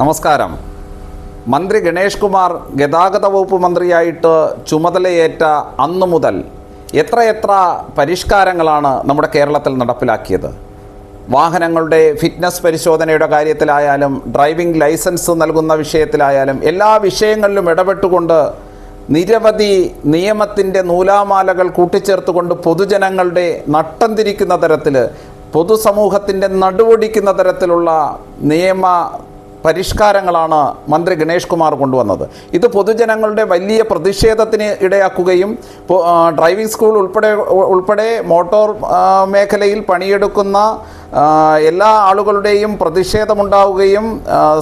നമസ്കാരം. മന്ത്രി ഗണേഷ് കുമാർ ഗതാഗത വകുപ്പ് മന്ത്രിയായിട്ട് ചുമതലയേറ്റ അന്നു മുതൽ എത്രയെത്ര പരിഷ്കാരങ്ങളാണ് നമ്മുടെ കേരളത്തിൽ നടപ്പിലാക്കിയത്? വാഹനങ്ങളുടെ ഫിറ്റ്നസ് പരിശോധനയുടെ കാര്യത്തിലായാലും ഡ്രൈവിംഗ് ലൈസൻസ് നൽകുന്ന വിഷയത്തിലായാലും എല്ലാ വിഷയങ്ങളിലും ഇടപെട്ടുകൊണ്ട് നിരവധി നിയമത്തിന്റെ നൂലാമാലകൾ കൂട്ടിച്ചേർത്തുകൊണ്ട് പൊതുജനങ്ങളുടെ നട്ടം തിരിക്കുന്ന തരത്തിൽ പൊതുസമൂഹത്തിന്റെ നടുവൊടിക്കുന്ന തരത്തിലുള്ള നിയമ പരിഷ്കാരങ്ങളാണ് മന്ത്രി ഗണേഷ് കുമാർ കൊണ്ടുവന്നത്. ഇത് പൊതുജനങ്ങളുടെ വലിയ പ്രതിഷേധത്തിന് ഇടയാക്കുകയും ഡ്രൈവിംഗ് സ്കൂൾ ഉൾപ്പെടെ ഉൾപ്പെടെ മോട്ടോർ മേഖലയിൽ പണിയെടുക്കുന്ന എല്ലാ ആളുകളുടെയും പ്രതിഷേധമുണ്ടാവുകയും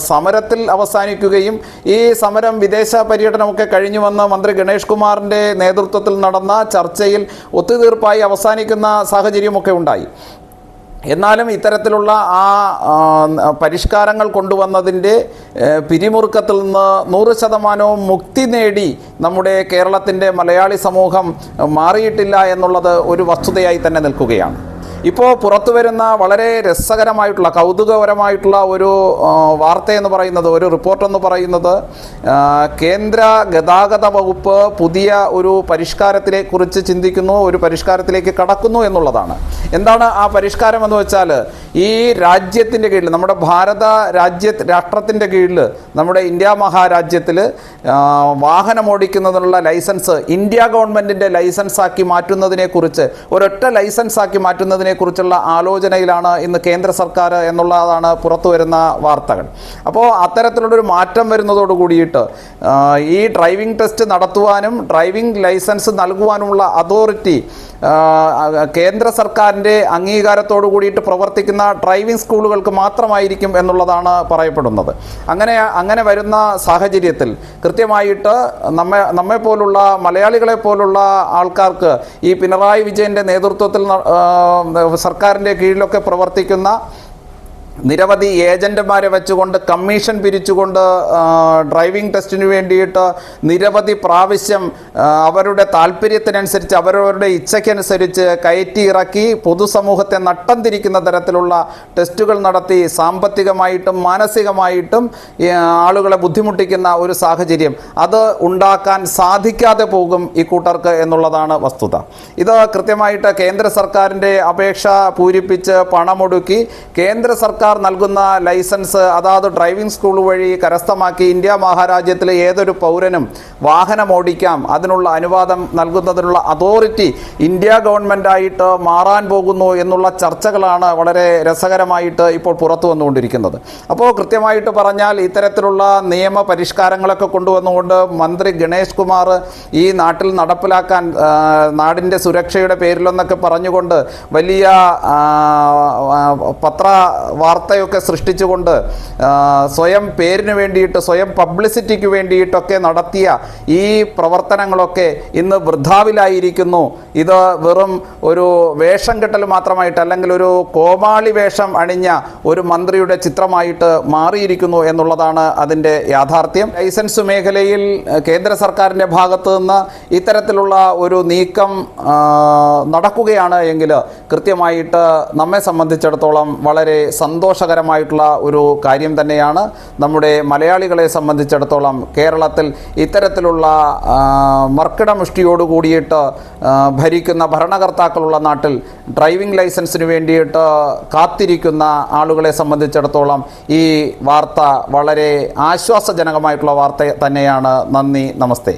സമരത്തിൽ അവസാനിക്കുകയും ഈ സമരം വിദേശ പര്യടനമൊക്കെ കഴിഞ്ഞു വന്ന് മന്ത്രി ഗണേഷ് കുമാറിന്റെ നേതൃത്വത്തിൽ നടന്ന ചർച്ചയിൽ ഒത്തുതീർപ്പായി അവസാനിക്കുന്ന സാഹചര്യമൊക്കെ ഉണ്ടായി. എന്നാലും ഇത്തരത്തിലുള്ള ആ പരിഷ്കാരങ്ങൾ കൊണ്ടുവന്നതിന്റെ പിരിമുറുക്കത്തിൽ നിന്ന് നൂറ് ശതമാനവും മുക്തി നേടി നമ്മുടെ കേരളത്തിന്റെ മലയാളി സമൂഹം മാറിയിട്ടില്ല എന്നുള്ളത് ഒരു വസ്തുതയായി തന്നെ നിൽക്കുകയാണ്. ഇപ്പോൾ പുറത്തു വരുന്ന വളരെ രസകരമായിട്ടുള്ള കൗതുകപരമായിട്ടുള്ള ഒരു വാർത്തയെന്ന് പറയുന്നത് ഒരു റിപ്പോർട്ടെന്ന് പറയുന്നത് ആ, കേന്ദ്ര ഗതാഗത വകുപ്പ് പുതിയ ഒരു പരിഷ്കാരത്തിനെ കുറിച്ച് ചിന്തിക്കുന്നു ഒരു പരിഷ്കാരത്തിലേക്ക് കടക്കുന്നു എന്നുള്ളതാണ്. എന്താണ് ആ പരിഷ്കാരം എന്ന് വെച്ചാൽ ഈ രാജ്യത്തിന്റെ കീഴിൽ നമ്മുടെ ഭാരത രാജ്യ രാഷ്ട്രത്തിന്റെ കീഴിൽ നമ്മുടെ ഇന്ത്യ മഹാരാജ്യത്തിൽ വാഹനം ഓടിക്കുന്നതിനുള്ള ലൈസൻസ് ഇന്ത്യ ഗവൺമെന്റിന്റെ ലൈസൻസാക്കി മാറ്റുന്നതിനെക്കുറിച്ച് ഒരൊറ്റ ലൈസൻസാക്കി മാറ്റുന്നതിനെക്കുറിച്ചുള്ള ആലോചനയിലാണ് ഇന്ന് കേന്ദ്ര സർക്കാർ എന്നുള്ളതാണ് പുറത്തു വരുന്ന വാർത്തകൾ. അപ്പോൾ അത്തരത്തിലുള്ളൊരു മാറ്റം വരുന്നതോട് കൂടിയിട്ട് ഈ ഡ്രൈവിംഗ് ടെസ്റ്റ് നടത്തുവാനും ഡ്രൈവിംഗ് ലൈസൻസ് നൽകുവാനുമുള്ള അതോറിറ്റി കേന്ദ്ര സർക്കാരിന്റെ അംഗീകാരത്തോടു കൂടിയിട്ട് പ്രവർത്തിക്കുന്ന ഡ്രൈവിംഗ് സ്കൂളുകൾക്ക് മാത്രമായിരിക്കും എന്നുള്ളതാണ് പറയപ്പെടുന്നത്. അങ്ങനെ അങ്ങനെ വരുന്ന സാഹചര്യത്തിൽ കൃത്യമായിട്ട് നമ്മെ നമ്മെ പോലുള്ള മലയാളികളെ പോലുള്ള ആൾക്കാർക്ക് ഈ പിണറായി വിജയന്റെ നേതൃത്വത്തിൽ സർക്കാരിന്റെ കീഴിലൊക്കെ പ്രവർത്തിക്കുന്ന നിരവധി ഏജന്റുമാരെ വെച്ചുകൊണ്ട് കമ്മീഷൻ പിരിച്ചുകൊണ്ട് ഡ്രൈവിംഗ് ടെസ്റ്റിന് വേണ്ടിയിട്ട് നിരവധി പ്രാവശ്യം അവരുടെ താല്പര്യത്തിനനുസരിച്ച് അവരവരുടെ ഇച്ഛയ്ക്കനുസരിച്ച് കയറ്റി ഇറക്കി പൊതുസമൂഹത്തെ നട്ടം തിരിക്കുന്ന തരത്തിലുള്ള ടെസ്റ്റുകൾ നടത്തി സാമ്പത്തികമായിട്ടും മാനസികമായിട്ടും ആളുകളെ ബുദ്ധിമുട്ടിക്കുന്ന ഒരു സാഹചര്യം. അത് ഉണ്ടാക്കാൻ സാധിക്കാതെ പോകും ഈ കൂട്ടർക്ക് എന്നുള്ളതാണ് വസ്തുത. ഇത് കൃത്യമായിട്ട് കേന്ദ്ര സർക്കാരിന്റെ അപേക്ഷ പൂരിപ്പിച്ച് പണമൊടുക്കി കേന്ദ്ര സർക്കാർ നൽകുന്ന ലൈസൻസ് അതാത് ഡ്രൈവിംഗ് സ്കൂൾ വഴി കരസ്ഥമാക്കി ഇന്ത്യ മഹാരാജ്യത്തിലെ ഏതൊരു പൗരനും വാഹനം ഓടിക്കാം അതിനുള്ള അനുവാദം നൽകുന്നതിനുള്ള അതോറിറ്റി ഇന്ത്യ ഗവൺമെന്റായിട്ട് മാറാൻ പോകുന്നു എന്നുള്ള ചർച്ചകളാണ് വളരെ രസകരമായിട്ട് ഇപ്പോൾ പുറത്തു വന്നുകൊണ്ടിരിക്കുന്നത്. അപ്പോൾ കൃത്യമായിട്ട് പറഞ്ഞാൽ ഇത്തരത്തിലുള്ള നിയമ പരിഷ്കാരങ്ങളൊക്കെ കൊണ്ടുവന്നുകൊണ്ട് മന്ത്രി ഗണേഷ് കുമാർ ഈ നാട്ടിൽ നടപ്പിലാക്കാൻ നാടിന്റെ സുരക്ഷയുടെ പേരിലെന്നൊക്കെ പറഞ്ഞുകൊണ്ട് വലിയ പത്ര വാർത്തയൊക്കെ സൃഷ്ടിച്ചുകൊണ്ട് സ്വയം പേരിന് വേണ്ടിയിട്ട് സ്വയം പബ്ലിസിറ്റിക്ക് വേണ്ടിയിട്ടൊക്കെ നടത്തിയ ഈ പ്രവർത്തനങ്ങളൊക്കെ ഇന്ന് വൃദ്ധാവിലായിരിക്കുന്നു ഇത് വെറും ഒരു വേഷം കെട്ടൽ മാത്രമായിട്ട് അല്ലെങ്കിൽ ഒരു കോമാളി വേഷം അണിഞ്ഞ ഒരു മന്ത്രിയുടെ ചിത്രമായിട്ട് മാറിയിരിക്കുന്നു എന്നുള്ളതാണ് അതിന്റെ യാഥാർത്ഥ്യം. ലൈസൻസ് മേഖലയിൽ കേന്ദ്ര സർക്കാരിന്റെ ഭാഗത്തു നിന്ന് ഇത്തരത്തിലുള്ള ഒരു നീക്കം നടക്കുകയാണ് എങ്കിൽ കൃത്യമായിട്ട് നമ്മെ സംബന്ധിച്ചിടത്തോളം വളരെ സന്തോഷകരമായിട്ടുള്ള ഒരു കാര്യം തന്നെയാണ്. നമ്മുടെ മലയാളികളെ സംബന്ധിച്ചിടത്തോളം കേരളത്തിൽ ഇത്തരത്തിലുള്ള ആ, മർക്കിട മുഷ്ടിയോട് കൂടിയിട്ട് ഭരിക്കുന്ന ഭരണകർത്താക്കളുള്ള നാട്ടിൽ ഡ്രൈവിംഗ് ലൈസൻസിന് വേണ്ടിയിട്ട് കാത്തിരിക്കുന്ന ആളുകളെ സംബന്ധിച്ചിടത്തോളം ഈ വാർത്ത വളരെ ആശ്വാസജനകമായിട്ടുള്ള വാർത്ത തന്നെയാണ്. നന്ദി നമസ്തേ.